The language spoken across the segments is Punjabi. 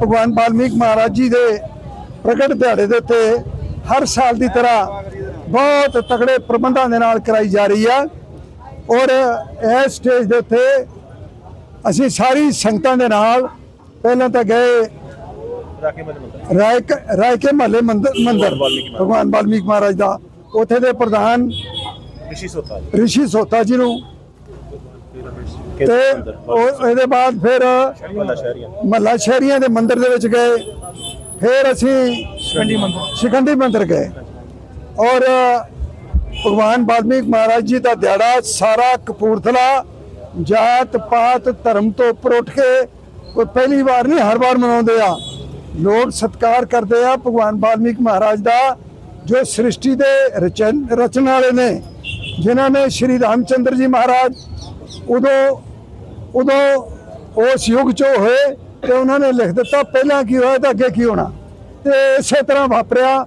ਭਗਵਾਨ ਵਾਲਮੀਕ ਮਹਾਰਾਜ ਜੀ ਦੇ ਪ੍ਰਗਟ ਦਿਹਾੜੇ ਦੇ ਉੱਤੇ ਹਰ ਸਾਲ ਦੀ ਤਰ੍ਹਾਂ ਬਹੁਤ ਤਕੜੇ ਪ੍ਰਬੰਧਾਂ ਦੇ ਨਾਲ ਕਰਾਈ ਜਾ ਰਹੀ ਹੈ ਔਰ ਇਸ ਸਟੇਜ ਦੇ ਉੱਤੇ ਅਸੀਂ ਸਾਰੀ ਸੰਗਤਾਂ ਦੇ ਨਾਲ ਪਹਿਲਾਂ ਤਾਂ ਗਏ ਰਾਏ ਕੇ ਮਹੱਲੇ ਮੰਦਰ ਮੰਦਰ। ਭਗਵਾਨ ਵਾਲਮੀਕ ਮਹਾਰਾਜ ਦਾ ਉੱਥੇ ਦੇ ਪ੍ਰਧਾਨ ਰਿਸ਼ੀ ਸੋਤਾ ਰਿਸ਼ੀ ਸੋਤਾ ਜੀ ਨੂੰ ਤੇ ਉਹ ਇਹਦੇ ਬਾਅਦ ਫਿਰ ਮਹੱਲਾ ਸ਼ਹਿਰੀਆਂ। ਦੇ ਮੰਦਿਰ ਦੇ ਵਿੱਚ ਗਏ। ਫਿਰ ਅਸੀਂ ਸ਼ਿਕੰਡੀ ਮੰਦਰ। ਗਏ। ਔਰ ਭਗਵਾਨ ਵਾਲਮੀਕ ਮਹਾਰਾਜ ਜੀ ਦਾ ਦਿਹਾੜਾ ਸਾਰਾ ਕਪੂਰਥਲਾ ਜਾਤ ਪਾਤ ਧਰਮ ਤੋਂ ਉੱਪਰ ਉੱਠ ਕੇ ਕੋਈ ਪਹਿਲੀ ਵਾਰ ਨਹੀਂ ਹਰ ਵਾਰ ਮਨਾਉਂਦੇ ਆ। ਲੋਕ ਸਤਿਕਾਰ ਕਰਦੇ ਆ ਭਗਵਾਨ ਵਾਲਮੀਕ ਮਹਾਰਾਜ ਦਾ ਜੋ ਸ੍ਰਿਸ਼ਟੀ ਦੇ ਰਚਨ ਰਚਨ ਵਾਲੇ ਨੇ ਜਿਨ੍ਹਾਂ ਨੇ ਸ਼੍ਰੀ ਰਾਮਚੰਦਰ ਜੀ ਮਹਾਰਾਜ ਉਦੋਂ ਉਦੋਂ ਉਸ ਯੁੱਗ ਚੋਂ ਹੋਏ ਤੇ ਉਹਨਾਂ ਨੇ ਲਿਖ ਦਿੱਤਾ ਪਹਿਲਾਂ ਕੀ ਹੋਇਆ ਤਾਂ ਅੱਗੇ ਕੀ ਹੋਣਾ। ਤੇ ਇਸੇ ਤਰ੍ਹਾਂ ਵਾਪਰਿਆ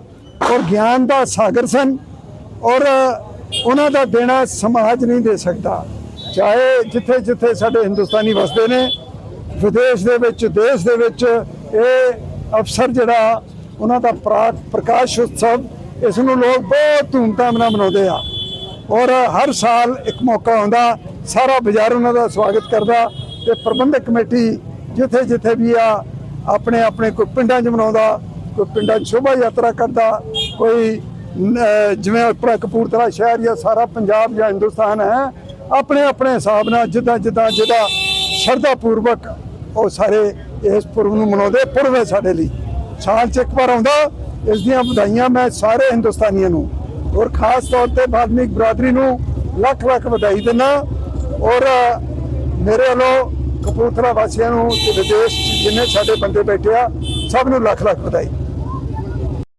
ਔਰ ਗਿਆਨ ਦਾ ਸਾਗਰ ਸਨ ਔਰ ਉਹਨਾਂ ਦਾ ਦੇਣਾ ਸਮਾਜ ਨਹੀਂ ਦੇ ਸਕਦਾ। ਚਾਹੇ ਜਿੱਥੇ ਜਿੱਥੇ ਸਾਡੇ ਹਿੰਦੁਸਤਾਨੀ ਵਸਦੇ ਨੇ, ਵਿਦੇਸ਼ ਦੇ ਵਿੱਚ, ਦੇਸ਼ ਦੇ ਵਿੱਚ ਇਹ ਅਵਸਰ ਜਿਹੜਾ ਉਹਨਾਂ ਦਾ ਪ੍ਰਾ- ਪ੍ਰਕਾਸ਼ ਉਤਸਵ, ਇਸ ਨੂੰ ਲੋਕ ਬਹੁਤ ਧੂਮਧਾਮ ਨਾਲ ਮਨਾਉਂਦੇ ਆ। ਔਰ ਹਰ ਸਾਲ ਇੱਕ ਮੌਕਾ ਆਉਂਦਾ ਸਾਰਾ ਬਾਜ਼ਾਰ ਉਹਨਾਂ ਦਾ ਸਵਾਗਤ ਕਰਦਾ ਤੇ ਪ੍ਰਬੰਧਕ ਕਮੇਟੀ ਜਿੱਥੇ ਜਿੱਥੇ ਵੀ ਆ, ਆਪਣੇ ਆਪਣੇ ਕੋਈ ਪਿੰਡਾਂ 'ਚ ਮਨਾਉਂਦਾ, ਕੋਈ ਪਿੰਡਾਂ 'ਚ ਸ਼ੋਭਾ ਯਾਤਰਾ ਕਰਦਾ, ਕੋਈ ਜਿਵੇਂ ਆਪਣਾ ਕਪੂਰਥਲਾ ਸ਼ਹਿਰ ਜਾਂ ਸਾਰਾ ਪੰਜਾਬ ਜਾਂ ਹਿੰਦੁਸਤਾਨ ਹੈ, ਆਪਣੇ ਆਪਣੇ ਹਿਸਾਬ ਨਾਲ ਜਿੱਦਾਂ ਜਿੱਦਾਂ ਜਿਹਦਾ ਸ਼ਰਧਾ ਪੂਰਵਕ ਉਹ ਸਾਰੇ ਇਸ ਪੁਰਬ ਨੂੰ ਮਨਾਉਂਦੇ, ਪੁਰਬ ਹੈ ਸਾਡੇ ਲਈ। ਸਾਲ 'ਚ ਇੱਕ ਵਾਰ ਆਉਂਦਾ, ਇਸ ਦੀਆਂ ਵਧਾਈਆਂ ਮੈਂ ਸਾਰੇ ਹਿੰਦੁਸਤਾਨੀਆਂ ਨੂੰ। ਔਰ ਖਾਸ ਤੌਰ ਤੇ ਵਾਲਮੀਕ ਬਰਾਦਰੀ ਨੂੰ ਲੱਖ ਲੱਖ ਵਧਾਈ ਦਿੰਦਾ। ਔਰ ਮੇਰੇ ਵੱਲੋਂ ਕਪੂਰਥਲਾ ਵਾਸੀਆਂ ਨੂੰ ਤੇ ਵਿਦੇਸ਼ ਜਿੰਨੇ ਸਾਡੇ ਬੰਦੇ ਬੈਠੇ ਆ, ਸਭ ਨੂੰ ਲੱਖ ਲੱਖ ਵਧਾਈ।